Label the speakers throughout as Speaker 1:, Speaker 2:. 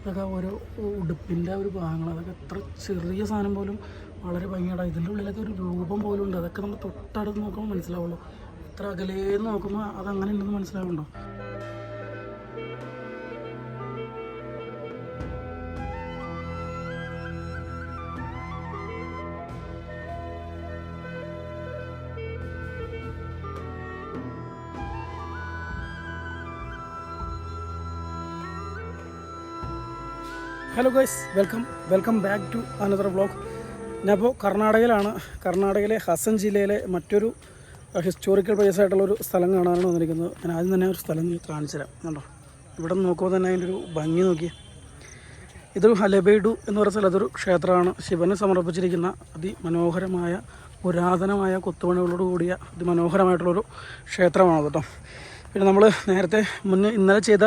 Speaker 1: ഇതൊക്കെ ഓരോ ഉടുപ്പിന്റെ ഒരു ഭാഗങ്ങൾ അതൊക്കെ എത്ര ചെറിയ സാധനം പോലും വളരെ ഭംഗിയാണ് ഇതിന്റെ ഉള്ളിലൊക്കെ ഒരു രൂപം പോലും ഉണ്ട്. അതൊക്കെ നമ്മൾ തൊട്ടടുത്ത് നോക്കുമ്പോൾ മനസ്സിലാവുള്ളൂ. എത്ര അകലേന്ന് നോക്കുമ്പോൾ അതങ്ങനെ ഉണ്ടെന്ന് മനസ്സിലാവുന്നുണ്ടോ? Hello guys welcome welcome back to another vlog ഞാനിപ്പോൾ കർണാടകയിലാണ്. കർണാടകയിലെ ഹസൻ ജില്ലയിലെ മറ്റൊരു ഹിസ്റ്റോറിക്കൽ പ്ലേസ് ആയിട്ടുള്ള ഒരു സ്ഥലം കാണാനാണ് വന്നിരിക്കുന്നത്. ഞാൻ ആദ്യം തന്നെ ഒരു സ്ഥലം കാണിച്ചുതരാം കാണിച്ചു തരാം. കണ്ടോ? ഇവിടെ നോക്കുമ്പോൾ തന്നെ അതിന്റെ ഒരു ഭംഗി നോക്കി. ഇതൊരു ഹലബൈഡു എന്ന് പറയുന്ന സ്ഥലത്തൊരു ക്ഷേത്രമാണ്. ശിവന് സമർപ്പിച്ചിരിക്കുന്ന അതിമനോഹരമായ പുരാതനമായ കൊത്തുപണികളോട് കൂടിയ അതിമനോഹരമായിട്ടുള്ളൊരു ക്ഷേത്രമാണ് കേട്ടോ. പിന്നെ നമ്മൾ നേരത്തെ മുന്നേ ഇന്നലെ ചെയ്ത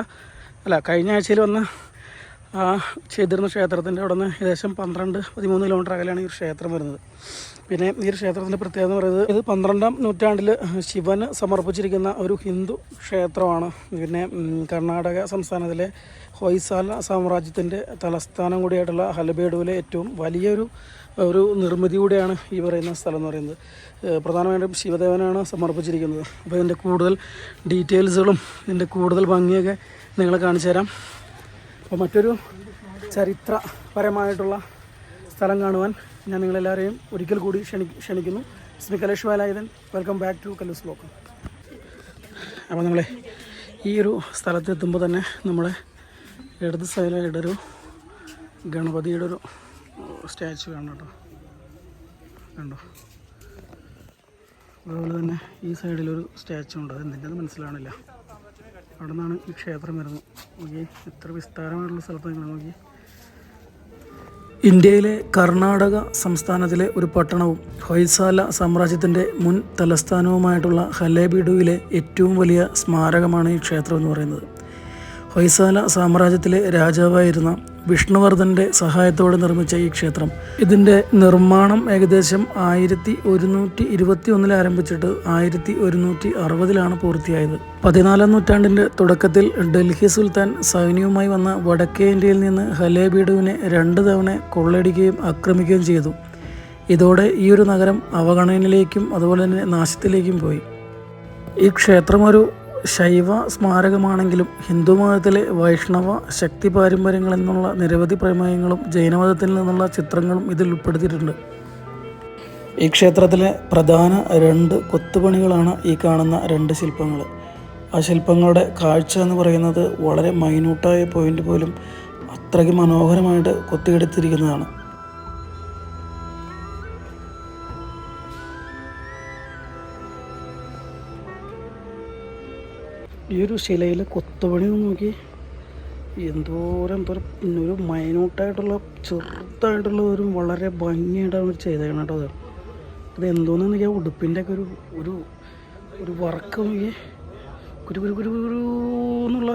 Speaker 1: അല്ല കഴിഞ്ഞ ആഴ്ചയിൽ വന്ന ആ ചെയ്തിരുന്ന ക്ഷേത്രത്തിന്റെ അവിടെ നിന്ന് ഏകദേശം പന്ത്രണ്ട് പതിമൂന്ന് കിലോമീറ്റർ അകലെയാണ് ഈ ഒരു ക്ഷേത്രം വരുന്നത്. പിന്നെ ഈ ക്ഷേത്രത്തിന്റെ പ്രത്യേകത എന്ന് പറയുന്നത് ഇത് പന്ത്രണ്ടാം നൂറ്റാണ്ടിൽ ശിവന് സമർപ്പിച്ചിരിക്കുന്ന ഒരു ഹിന്ദു ക്ഷേത്രമാണ്. പിന്നെ കർണാടക സംസ്ഥാനത്തിലെ ഹൊയ്സാല സാമ്രാജ്യത്തിന്റെ തലസ്ഥാനം കൂടിയായിട്ടുള്ള ഹലബേഡുവിലെ ഏറ്റവും വലിയൊരു ഒരു നിർമ്മിതി കൂടിയാണ് ഈ പറയുന്ന സ്ഥലം എന്ന് പറയുന്നത്. പ്രധാനമായിട്ടും ശിവദേവനാണ് സമർപ്പിച്ചിരിക്കുന്നത്. അപ്പോൾ ഇതിന്റെ കൂടുതൽ ഡീറ്റെയിൽസുകളും ഇതിന്റെ കൂടുതൽ ഭംഗിയൊക്കെ നിങ്ങളെ കാണിച്ചു തരാം അപ്പോൾ മറ്റൊരു ചരിത്രപരമായിട്ടുള്ള സ്ഥലം കാണുവാൻ ഞാൻ നിങ്ങളെല്ലാവരെയും ഒരിക്കൽ കൂടി ക്ഷണി ക്ഷണിക്കുന്നു. Shri Kalesh Velayudhan welcome back to Kallus blog. അപ്പോൾ നമ്മളെ ഈ ഒരു സ്ഥലത്തെത്തുമ്പോൾ തന്നെ നമ്മളെ ഇടത് സൈഡിലായിട്ട് ഒരു ഗണപതിയുടെ ഒരു സ്റ്റാച്ചു കാണണം കേട്ടോ. കണ്ടോ? അതുപോലെ തന്നെ ഈ സൈഡിലൊരു സ്റ്റാച്ചു ഉണ്ട്. അത് മനസ്സിലാവണില്ല. അവിടെ നിന്നാണ് ഈ ക്ഷേത്രം വരുന്നത്. നോക്കി എത്ര വിസ്താരമായിട്ടുള്ള സ്ഥലത്ത് നിങ്ങൾ നോക്കി ഇന്ത്യയിലെ കർണാടക സംസ്ഥാനത്തിലെ ഒരു പട്ടണവും ഹൊയ്സാല സാമ്രാജ്യത്തിന്റെ മുൻ തലസ്ഥാനവുമായിട്ടുള്ള ഹലേബിഡുവിലെ ഏറ്റവും വലിയ സ്മാരകമാണ് ഈ ക്ഷേത്രം എന്ന് പറയുന്നത്. ഹൊയ്സാല സാമ്രാജ്യത്തിലെ രാജാവായിരുന്ന വിഷ്ണുവർദ്ധന്റെ സഹായത്തോടെ നിർമ്മിച്ച ഈ ക്ഷേത്രം. ഇതിന്റെ നിർമ്മാണം ഏകദേശം ആയിരത്തി ഒരുന്നൂറ്റി ഇരുപത്തി ഒന്നിൽ ആരംഭിച്ചിട്ട് ആയിരത്തി ഒരുന്നൂറ്റി അറുപതിലാണ് പൂർത്തിയായത്. പതിനാലാം നൂറ്റാണ്ടിന്റെ തുടക്കത്തിൽ ഡൽഹി സുൽത്താൻ സൈന്യവുമായി വന്ന വടക്കേ ഇന്ത്യയിൽ നിന്ന് ഹലേബീഡുവിനെ രണ്ട് തവണ കൊള്ളടിക്കുകയും ആക്രമിക്കുകയും ചെയ്തു. ഇതോടെ ഈ ഒരു നഗരം അവഗണനയിലേക്കും അതുപോലെ തന്നെ നാശത്തിലേക്കും പോയി. ഈ ക്ഷേത്രം ഒരു ശൈവ സ്മാരകമാണെങ്കിലും ഹിന്ദുമതത്തിലെ വൈഷ്ണവ ശക്തി പാരമ്പര്യങ്ങളിൽ നിരവധി പ്രമേയങ്ങളും ജൈനമതത്തിൽ നിന്നുള്ള ചിത്രങ്ങളും ഇതിൽ ഉൾപ്പെടുത്തിയിട്ടുണ്ട്. ഈ ക്ഷേത്രത്തിലെ പ്രധാന രണ്ട് കൊത്തുപണികളാണ് ഈ കാണുന്ന രണ്ട് ശില്പങ്ങൾ. ആ ശില്പങ്ങളുടെ കാഴ്ച എന്ന് പറയുന്നത് വളരെ മൈന്യൂട്ടായ പോയിന്റ് പോലും അത്രയ്ക്ക് മനോഹരമായിട്ട് കൊത്തിയെടുത്തിരിക്കുന്നതാണ്. ഈ ഒരു ശിലയിലെ കൊത്തുപണി നോക്കി. എന്തോരം എന്തോരം ഒരു മൈന്യൂട്ടായിട്ടുള്ള ചെറുതായിട്ടുള്ള ഒരു വളരെ ഭംഗിയായിട്ടാണ് അവർ ചെയ്തേക്കണം കേട്ടോ അത്. അത് എന്തോന്ന് നോക്കിയാൽ ഉടുപ്പിന്റെ ഒക്കെ ഒരു ഒരു ഒരു വർക്ക് നോക്കി. കുരു കുരു കുരു കുരു എന്നുള്ള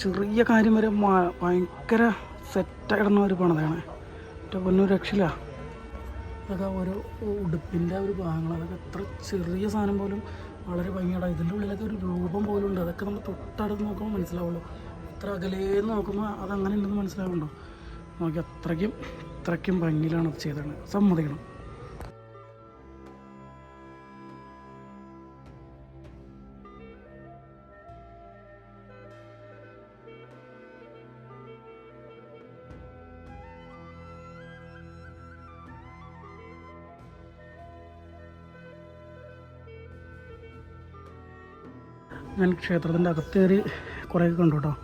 Speaker 1: ചെറിയ കാര്യം വരെ ഭയങ്കര സെറ്റായിടുന്ന ഒരു പണിതാണ്. മറ്റേ പൊന്നൊരു രക്ഷയില്ല. അതൊക്കെ ഓരോ ഉടുപ്പിന്റെ ഒരു ഭാഗങ്ങൾ അതൊക്കെ എത്ര ചെറിയ സാധനം പോലും വളരെ ഭംഗിയാണ് ഇതിന്റെ ഉള്ളിലൊക്കെ ഒരു രൂപം പോലും ഉണ്ട് അതൊക്കെ നമ്മൾ തൊട്ടടുത്ത് നോക്കുമ്പോൾ മനസ്സിലാവുള്ളൂ. എത്ര അകലേന്ന് നോക്കുമ്പോൾ അതങ്ങനെ ഉണ്ടെന്ന് മനസ്സിലാവുന്നുണ്ടോ നോക്കി അത്രയ്ക്കും അത്രയ്ക്കും ഭംഗിയിലാണ് അത് ചെയ്തത് സമ്മതിക്കണം. ഞാൻ ക്ഷേത്രത്തിന്റെ അകത്തേറി കുറേ കണ്ടു കേട്ടോ.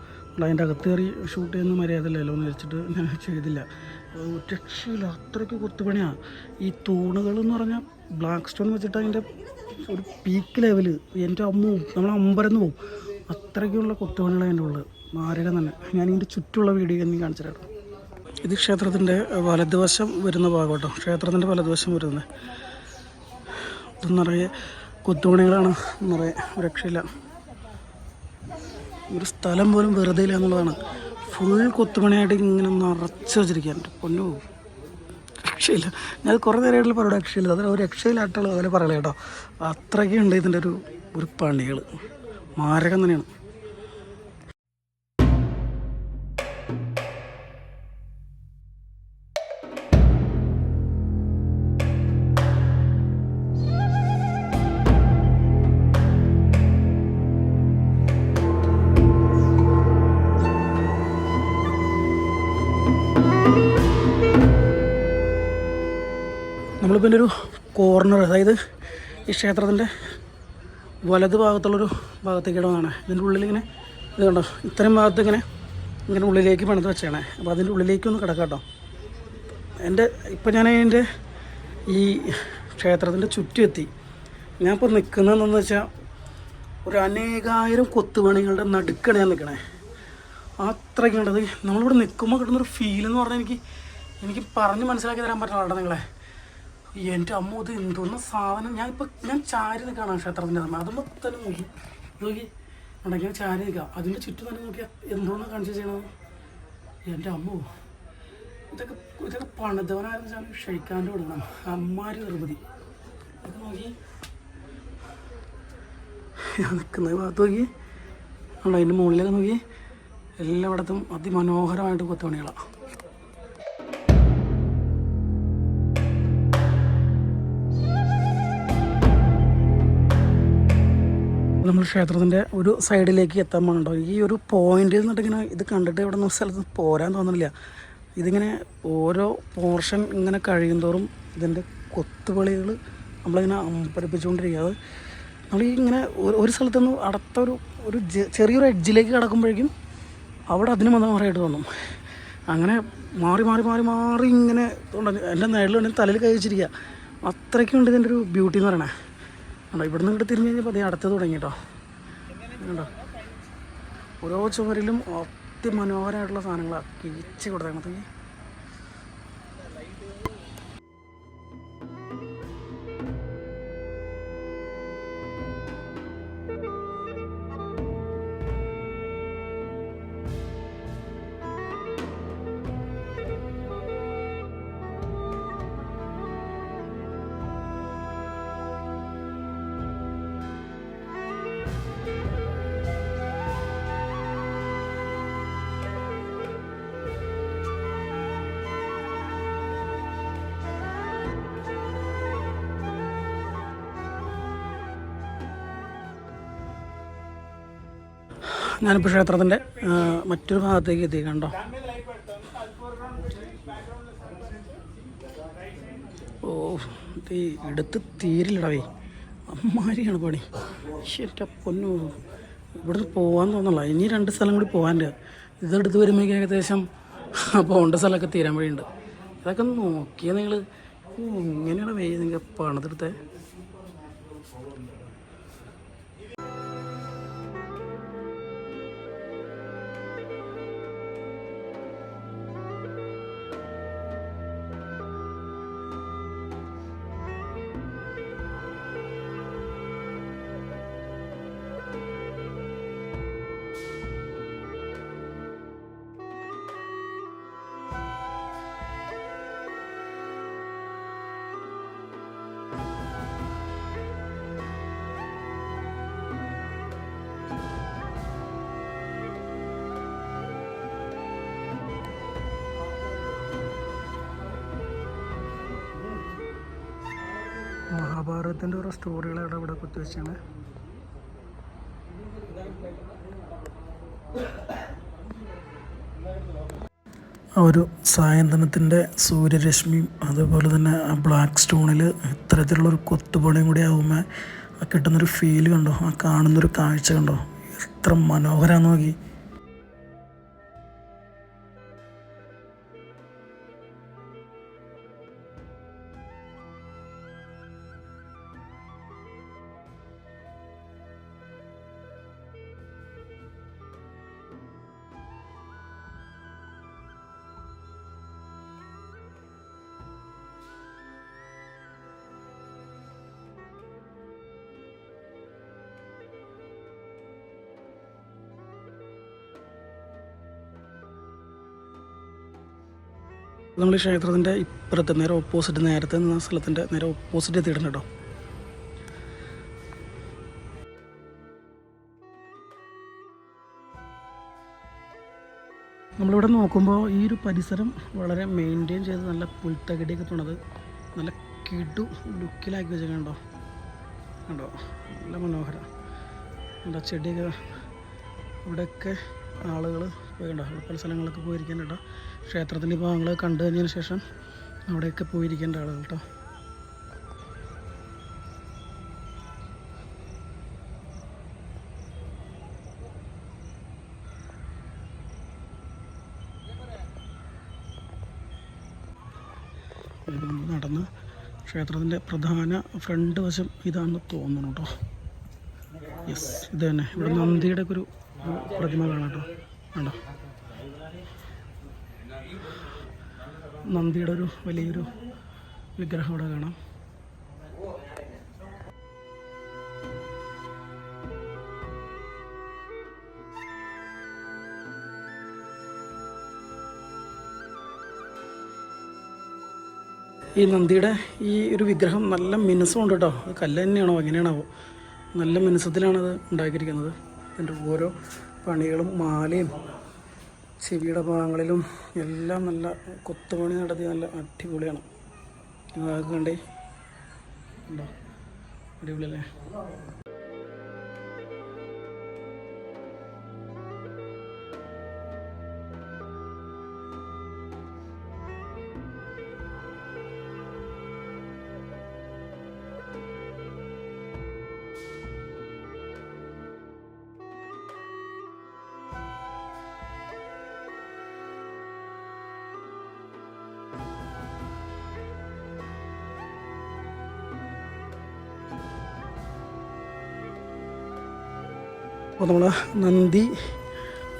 Speaker 1: അതിന്റെ അകത്തേറി ഷൂട്ട് ചെയ്യുന്ന മര്യാദയില്ലല്ലോ എന്ന് വെച്ചിട്ട് ഞാൻ ചെയ്തില്ല. രക്ഷയില്ല അത്രയ്ക്ക് കൊത്തുപണിയാണ് ഈ തൂണുകൾ എന്ന് പറഞ്ഞാൽ ബ്ലാക്ക് സ്റ്റോൺ വെച്ചിട്ട് അതിന്റെ ഒരു പീക്ക് ലെവൽ എന്റെ അമ്മവും നമ്മൾ അമ്പരന്ന് പോവും. അത്രയ്ക്കുള്ള കൊത്തുപണികൾ അതിന്റെ ഉള്ളത് മാരകം തന്നെ. ഞാൻ ഇതിന്റെ ചുറ്റുമുള്ള വീഡിയോ ഞാൻ കാണിച്ചു തരാം കേട്ടോ. ഇത് ക്ഷേത്രത്തിന്റെ വലതുവശം വരുന്ന ഭാഗം കേട്ടോ. ക്ഷേത്രത്തിന്റെ വലതുവശം വരുന്നത്. ഇത് നിറയെ കൊത്തുപണികളാണ്. നിറയെ രക്ഷയില്ല. ഒരു സ്ഥലം പോലും വെറുതെ ഇല്ല എന്നുള്ളതാണ്. ഫുൾ കൊത്തുപണിയായിട്ട് ഇങ്ങനെ നിറച്ച് വെച്ചിരിക്കാനുണ്ട് പൊന്നു. രക്ഷയില്ല. ഞാൻ കുറേ നേരമായിട്ടുള്ള പറയുടെ രക്ഷയില്ല. അത് ഒരു രക്ഷയിലായിട്ടുള്ള അതുപോലെ പറയല കേട്ടോ. അത്രയ്ക്കുണ്ട് ഇതിന്റെ ഒരു ഒരു പണികൾ മാരകം തന്നെയാണ്. നമ്മളിപ്പോൾ ഒരു കോർണർ അതായത് ഈ ക്ഷേത്രത്തിന്റെ വലത് ഭാഗത്തുള്ളൊരു ഭാഗത്തേക്ക് ഇടവാണ് ഇതിന്റെ ഉള്ളിലിങ്ങനെ ഇത് കണ്ടോ? ഇത്തരം ഭാഗത്ത് ഇങ്ങനെ ഇങ്ങനെ ഉള്ളിലേക്ക് പണിത് വെച്ചാണ് അപ്പോൾ അതിന്റെ ഉള്ളിലേക്കൊന്ന് കിടക്കാം കേട്ടോ. എന്റെ ഇപ്പം ഞാൻ അതിന്റെ ഈ ക്ഷേത്രത്തിന്റെ ചുറ്റും എത്തി ഞാൻ ഇപ്പോൾ നിൽക്കുന്നതെന്ന് വെച്ചാൽ ഒരു അനേകായിരം കൊത്തുപണികളുടെ നടുക്കാണ് ഞാൻ നിൽക്കണേ അത്രയ്ക്ക് ഉണ്ടത് നമ്മളിവിടെ നിൽക്കുമ്പോൾ കിട്ടുന്നൊരു ഫീൽ എന്ന് പറഞ്ഞാൽ എനിക്ക് എനിക്ക് പറഞ്ഞ് മനസ്സിലാക്കി തരാൻ പറ്റില്ല നിങ്ങളെ? എന്റെ അമ്മ ഇത് എന്തോന്ന സാധനം. ഞാൻ ഇപ്പം ഞാൻ ചാരി നിൽക്കുകയാണ് ക്ഷേത്രത്തിന്റെ അമ്മ അത് മൊത്തം നോക്കി. നോക്കി. ഉണ്ടെങ്കിൽ ചാരി നിൽക്കാം അതിന്റെ ചുറ്റും തന്നെ നോക്കിയാൽ എന്തോന്ന കാണിച്ചു ചെയ്യണത് എന്റെ അമ്മോ ഇതൊക്കെ ഇതൊക്കെ പണിതവനായിരുന്നു വെച്ചാൽ ഷെയ്ക്കാന്റെ കൊടുക്കണം. അമ്മാരി നിർമ്മിതി ഇതൊക്കെ നോക്കി. ഞാൻ നിൽക്കുന്ന ഭാഗത്ത് നോക്കി. ഉണ്ടോ അതിന്റെ മുകളിലൊക്കെ നോക്കി. എല്ലായിടത്തും അതിമനോഹരമായിട്ട് കൊത്തുപണികളാണ് നമ്മൾ ക്ഷേത്രത്തിന്റെ ഒരു സൈഡിലേക്ക് എത്താൻ പോകണ്ടോ ഈ ഒരു പോയിന്റിൽ നിന്നിട്ട് ഇങ്ങനെ ഇത് കണ്ടിട്ട് ഇവിടെ നിന്ന് സ്ഥലത്ത് പോരാൻ തോന്നുന്നില്ല ഇതിങ്ങനെ ഓരോ പോർഷൻ ഇങ്ങനെ കഴിയുന്തോറും ഇതിന്റെ കൊത്തുപളികൾ നമ്മളിങ്ങനെ അമ്പരപ്പിച്ചുകൊണ്ടിരിക്കുക. നമ്മൾ ഈ ഇങ്ങനെ ഒരു സ്ഥലത്ത് നിന്ന് അടുത്തൊരു ഒരു ഒരു ചെറിയൊരു എഡ്ജിലേക്ക് കിടക്കുമ്പോഴേക്കും അവിടെ അതിന് മനോഹരമായിട്ട് തോന്നും. അങ്ങനെ മാറി മാറി മാറി മാറി ഇങ്ങനെ എന്റെ നേരിലുണ്ടെങ്കിൽ തലയിൽ കൈ വെച്ചിരിക്കുക. അത്രയ്ക്കുണ്ട് ഇതിന്റെ ഒരു ബ്യൂട്ടി എന്ന് പറയണേ. ആണോ ഇവിടെ ഇങ്ങോട്ട് തിരിഞ്ഞ് കഴിഞ്ഞപ്പോൾ അതേ അടുത്ത് തുടങ്ങി കേട്ടോ കണ്ടോ? ഓരോ ചുമരിലും അതിമനോഹരമായിട്ടുള്ള സാധനങ്ങളാണ് കീച്ച് കൊടുത്തേക്കണത്. ഞാനിപ്പോൾ ക്ഷേത്രത്തിന്റെ മറ്റൊരു ഭാഗത്തേക്ക് എത്തി കണ്ടോ ഓ തീ എടുത്ത് തീരില്ലടവേ അമ്മാരിയാണ് പണി. ശരിക്കും പൊന്നു. ഇവിടെ പോകാൻ തോന്നല്ല ഇനി രണ്ട് സ്ഥലം കൂടി പോകാന്റെ ഇതെടുത്ത് വരുമ്പോഴേക്കും ഏകദേശം പോകേണ്ട സ്ഥലമൊക്കെ തീരാൻ വഴിയുണ്ട്. ഇതൊക്കെ നോക്കിയാൽ നിങ്ങൾ ഇങ്ങനെയാണ് വേ നിങ്ങൾ പണിതെടുത്തേ? മഹാഭാരതത്തിന്റെ സ്റ്റോറികൾ അവിടെ ഇവിടെ കുത്തിവെച്ചാണ് ആ ഒരു സായന്തനത്തിന്റെ സൂര്യരശ്മിയും അതുപോലെ തന്നെ ആ ബ്ലാക്ക് സ്റ്റോണിൽ ഇത്തരത്തിലുള്ളൊരു കൊത്തുപണിയും കൂടി ആകുമ്പോൾ ആ കിട്ടുന്നൊരു ഫീൽ കണ്ടോ? ആ കാണുന്നൊരു കാഴ്ച കണ്ടോ? എത്ര മനോഹരമാണ് നോക്കി. നമ്മൾ ഈ ക്ഷേത്രത്തിന്റെ ഇപ്പുറത്ത് നേരെ ഓപ്പോസിറ്റ് നേരത്തെ നിന്ന സ്ഥലത്തിന്റെ നേരെ ഓപ്പോസിറ്റ് എത്തിയിട്ടുണ്ട് കേട്ടോ. നമ്മളിവിടെ നോക്കുമ്പോൾ ഈ ഒരു പരിസരം വളരെ മെയിന്റെയിൻ ചെയ്ത് നല്ല പുൽത്തകടിയൊക്കെ തുണത് നല്ല കിടു ലുക്കിലാക്കി വെച്ചേക്കാം കണ്ടോ? നല്ല മനോഹരം. എന്താ ചെടിയൊക്കെ ഇവിടെയൊക്കെ ആളുകൾ പോയിണ്ടോ പല സ്ഥലങ്ങളൊക്കെ പോയിരിക്കാൻ കേട്ടോ. ക്ഷേത്രത്തിന്റെ ഭാഗങ്ങൾ കണ്ടു കഴിഞ്ഞതിന് ശേഷം അവിടെയൊക്കെ പോയിരിക്കേണ്ട ആളുകൾ കേട്ടോ നടന്ന് ക്ഷേത്രത്തിന്റെ പ്രധാന ഫ്രണ്ട് വശം ഇതാണെന്ന് തോന്നുന്നു കേട്ടോ യെസ് ഇത് തന്നെ. ഇവിടെ നന്ദിയുടെ ഒരു പ്രതിമ കാണാം കേട്ടോ ആണോ നന്ദിയുടെ ഒരു വലിയൊരു വിഗ്രഹം ഇവിടെ കാണാം. ഈ നന്ദിയുടെ ഈ ഒരു വിഗ്രഹം നല്ല മിനുസമുണ്ട് കേട്ടോ. അത് കല്ല് തന്നെയാണോ എങ്ങനെയാണാവോ? നല്ല മിനുസത്തിലാണത് ഉണ്ടാക്കിയിരിക്കുന്നത്. അതിന്റെ ഓരോ പണികളും മാലയും ചെവിയുടെ ഭാഗങ്ങളിലും എല്ലാം നല്ല കൊത്തുപണി നടത്തി നല്ല അടിപൊളിയാണ്. നിങ്ങൾ കണ്ടേ. ഉണ്ടോ? അടിപൊളിയല്ലേ? അപ്പോൾ നമ്മൾ നന്ദി.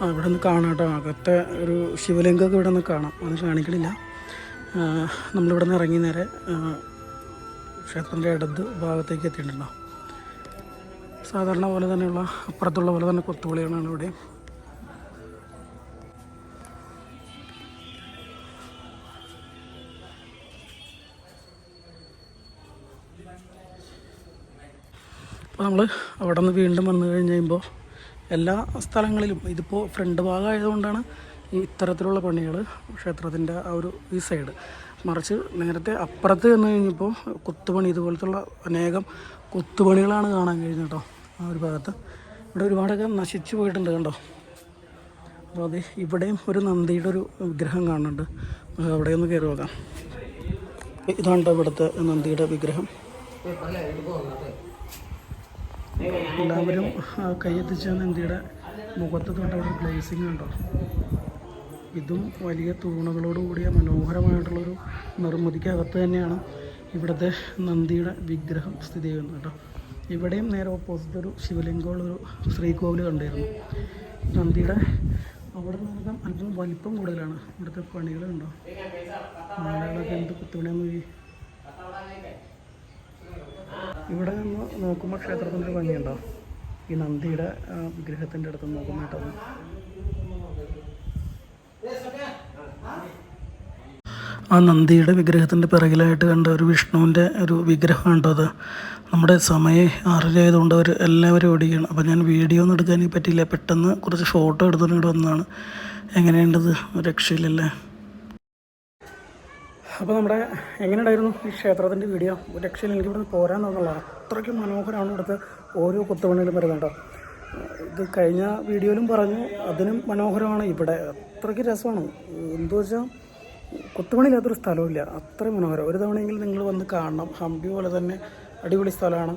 Speaker 1: ഇവിടെ നിന്ന് കാണാം കേട്ടോ. അകത്തെ ഒരു ശിവലിംഗമൊക്കെ ഇവിടെ നിന്ന് കാണാം. അത് കാണിക്കണില്ല. നമ്മളിവിടെ നിന്ന് ഇറങ്ങി നേരെ ക്ഷേത്രത്തിന്റെ ഇടത് ഭാഗത്തേക്ക് എത്തിയിട്ടുണ്ടാവും സാധാരണ പോലെ തന്നെയുള്ള അപ്പുറത്തുള്ള പോലെ തന്നെ കൊത്തുപൊളിയാണ് ഇവിടെ. അപ്പോൾ നമ്മൾ അവിടെ നിന്ന് വീണ്ടും വന്നു കഴിഞ്ഞ് കഴിയുമ്പോൾ എല്ലാ സ്ഥലങ്ങളിലും ഇതിപ്പോൾ ഫ്രണ്ട് ഭാഗമായതുകൊണ്ടാണ് ഈ ഇത്തരത്തിലുള്ള പണികൾ ക്ഷേത്രത്തിന്റെ ആ ഒരു ഈ സൈഡ് മറിച്ച് നേരത്തെ അപ്പുറത്ത് ചെന്ന് കഴിഞ്ഞപ്പോൾ കൊത്തുപണി ഇതുപോലത്തുള്ള അനേകം കൊത്തുപണികളാണ് കാണാൻ കഴിഞ്ഞത് കേട്ടോ ആ ഒരു ഭാഗത്ത്. ഇവിടെ ഒരുപാടൊക്കെ നശിച്ചു പോയിട്ടുണ്ട് കണ്ടോ? അപ്പോൾ അത് ഇവിടെയും ഒരു നന്ദിയുടെ ഒരു വിഗ്രഹം കാണുന്നുണ്ട്. അവിടെ ഒന്ന് കയറി നോക്കാം. ഇതാണ് ഇവിടുത്തെ നന്ദിയുടെ വിഗ്രഹം? എല്ലാവരും കൈയെത്തിച്ച നന്ദിയുടെ മുഖത്ത് തൊട്ട് അവിടെ ഗ്ലേസിങ് കണ്ടോ ഇതും വലിയ തൂണുകളോടുകൂടിയ മനോഹരമായിട്ടുള്ളൊരു നിർമ്മിതിക്കകത്ത് തന്നെയാണ് ഇവിടുത്തെ നന്ദിയുടെ വിഗ്രഹം സ്ഥിതി ചെയ്യുന്നത് കേട്ടോ. ഇവിടെയും നേരെ ഓപ്പോസിറ്റ് ഒരു ശിവലിംഗമുള്ളൊരു ശ്രീകോവിൽ കണ്ടിരുന്നു. നന്ദിയുടെ അവിടെ നിന്ന് അല്പം വലിപ്പം കൂടുതലാണ്. ഇവിടുത്തെ പണികളുണ്ടോ? മാലകളൊക്കെ എന്ത് കുത്തുപണിയാന്ന് ഇവിടെ നിന്ന് നോക്കുമ്പോൾ ക്ഷേത്രത്തിന്റെ ഭംഗിയുണ്ടോ? ഈ നന്ദിയുടെ വിഗ്രഹത്തിന്റെ അടുത്ത് നോക്കുമ്പോട്ടത് ആ നന്ദിയുടെ വിഗ്രഹത്തിന്റെ പിറകിലായിട്ട് കണ്ട ഒരു വിഷ്ണുവിന്റെ ഒരു വിഗ്രഹം ഉണ്ടോ അത്. നമ്മുടെ സമയം ആറരയായതുകൊണ്ട് അവർ എല്ലാവരും ഓടിക്കുകയാണ് അപ്പോൾ ഞാൻ വീഡിയോ ഒന്നും എടുക്കാൻ പറ്റിയില്ല. പെട്ടെന്ന് കുറച്ച് ഫോട്ടോ എടുത്തുകൊണ്ട് വന്നതാണ്. എങ്ങനെയുണ്ടത് രക്ഷയില്ലല്ലേ? അപ്പോൾ നമ്മുടെ എങ്ങനെയുണ്ടായിരുന്നു ഈ ക്ഷേത്രത്തിന്റെ വീഡിയോ? ഒരു രക്ഷയിൽ എനിക്ക് ഇവിടെ പോരാൻ തോന്നുള്ളതാണ് അത്രയ്ക്ക് മനോഹരമാണ് ഇവിടുത്തെ ഓരോ കൊത്തുപണിയിലും വരുന്നത് കേട്ടോ. ഇത് കഴിഞ്ഞ വീഡിയോയിലും പറഞ്ഞു അതിനും മനോഹരമാണ്. ഇവിടെ അത്രയ്ക്ക് രസമാണ്. എന്തു വെച്ചാൽ കൊത്തുപണിയില്ലാത്തൊരു സ്ഥലമില്ല അത്രയും മനോഹരം. ഒരു തവണയെങ്കിലും നിങ്ങൾ വന്ന് കാണണം. ഹംപി പോലെ തന്നെ അടിപൊളി സ്ഥലമാണ്.